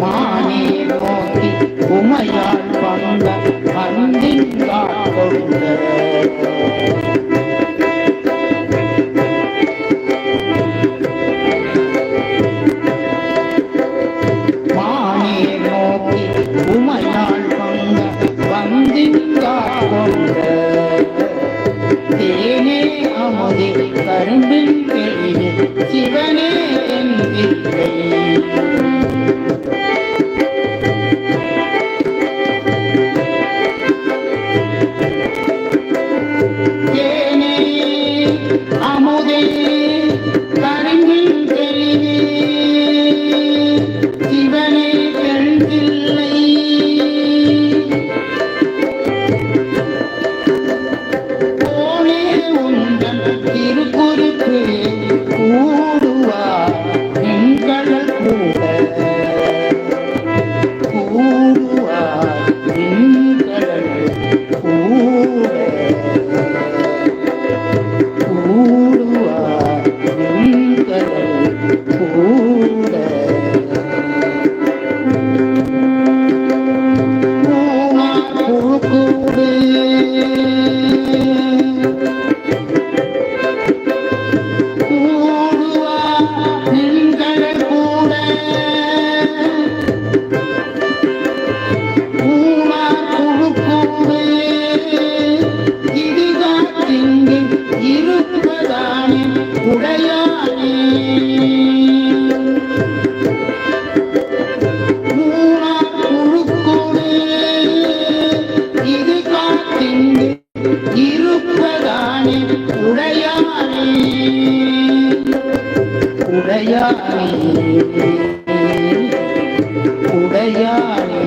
மானே நோக்கி உமையால் வந்த வந்தின் காட்கொண்ட மானே நோக்கி உமையால் வந்த வந்தின் காட்கொண்ட தேனே அமுதே கரும்பின் தெளிவே அமுதே இருப்பதானே உடையானே. உடையானே. உடையானே.